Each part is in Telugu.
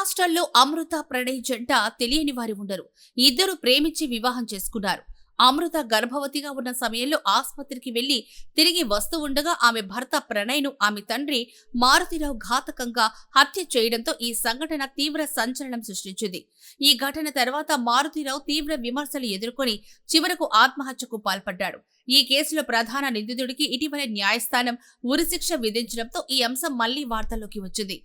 రాష్ట్రాల్లో అమృత ప్రణయ్ జంట తెలియని వారి ఉండరు. ఇద్దరు ప్రేమించి వివాహం చేసుకున్నారు. అమృత గర్భవతిగా ఉన్న సమయంలో ఆసుపత్రికి వెళ్ళి తిరిగి వస్తూ ఉండగా ఆమె భర్త ప్రణయ్ను ఆమె తండ్రి మారుతిరావు ఘాతకంగా హత్య చేయడంతో ఈ సంఘటన తీవ్ర సంచలనం సృష్టించింది. ఈ ఘటన తర్వాత మారుతిరావు తీవ్ర విమర్శలు ఎదుర్కొని చివరకు ఆత్మహత్యకు పాల్పడ్డాడు. ఈ కేసులో ప్రధాన నిందితుడికి ఇటీవల న్యాయస్థానం ఉరిశిక్ష విధించడంతో ఈ అంశం మళ్ళీ వార్తల్లోకి వచ్చింది.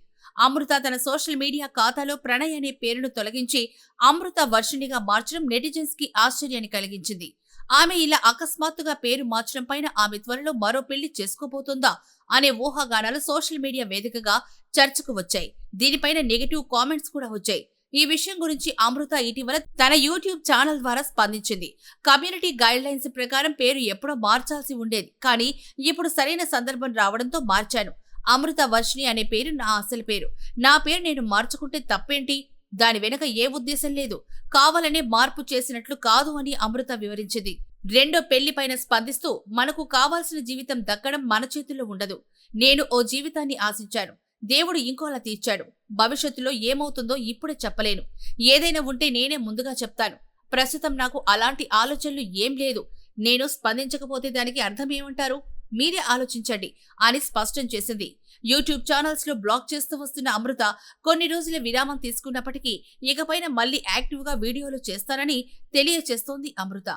అమృత తన సోషల్ మీడియా ఖాతాలో ప్రణయ్ అనే పేరును తొలగించి అమృత వర్షిణిగా మార్చడం నెటిజన్స్కి ఆశ్చర్యాన్ని కలిగించింది. ఆమె ఇలా అకస్మాత్తుగా పేరు మార్చడం పైన ఆమె త్వరలో మరో పెళ్ళి చేసుకోబోతుందా అనే ఊహాగానాలు సోషల్ మీడియా వేదికగా చర్చకు వచ్చాయి. దీనిపైన నెగటివ్ కామెంట్స్ కూడా వచ్చాయి. ఈ విషయం గురించి అమృత ఇటీవల తన యూట్యూబ్ ఛానల్ ద్వారా స్పందించింది. కమ్యూనిటీ గైడ్ లైన్స్ ప్రకారం పేరు ఎప్పుడో మార్చాల్సి ఉండేది. కానీ ఇప్పుడు సరైన సందర్భం రావడంతో మార్చాను. అమృత వర్షిణి అనే పేరు నా అసలు పేరు. నా పేరు నేను మార్చుకుంటే తప్పేంటి? దాని వెనక ఏ ఉద్దేశం లేదు. కావాలనే మార్పు చేసినట్లు కాదు అని అమృత వివరించింది. రెండో పెళ్ళిపైన స్పందిస్తూ మనకు కావాల్సిన జీవితం దక్కడం మన చేతుల్లో ఉండదు. నేను ఓ జీవితాన్ని ఆశించాను. దేవుడు ఇంకోలా తీర్చాడు. భవిష్యత్తులో ఏమవుతుందో ఇప్పుడే చెప్పలేను. ఏదైనా ఉంటే నేనే ముందుగా చెప్తాను. ప్రస్తుతం నాకు అలాంటి ఆలోచనలు ఏం లేదు. నేను స్పందించకపోతే దానికి అర్థం ఏమంటారు? మీరే ఆలోచించండి అని స్పష్టం చేసింది. యూట్యూబ్ ఛానల్స్లో బ్లాక్ చేస్తూ వస్తున్న అమృత కొన్ని రోజుల విరామం తీసుకున్నప్పటికీ ఇకపైన మళ్ళీ యాక్టివ్గా వీడియోలు చేస్తానని తెలియచేస్తోంది అమృత.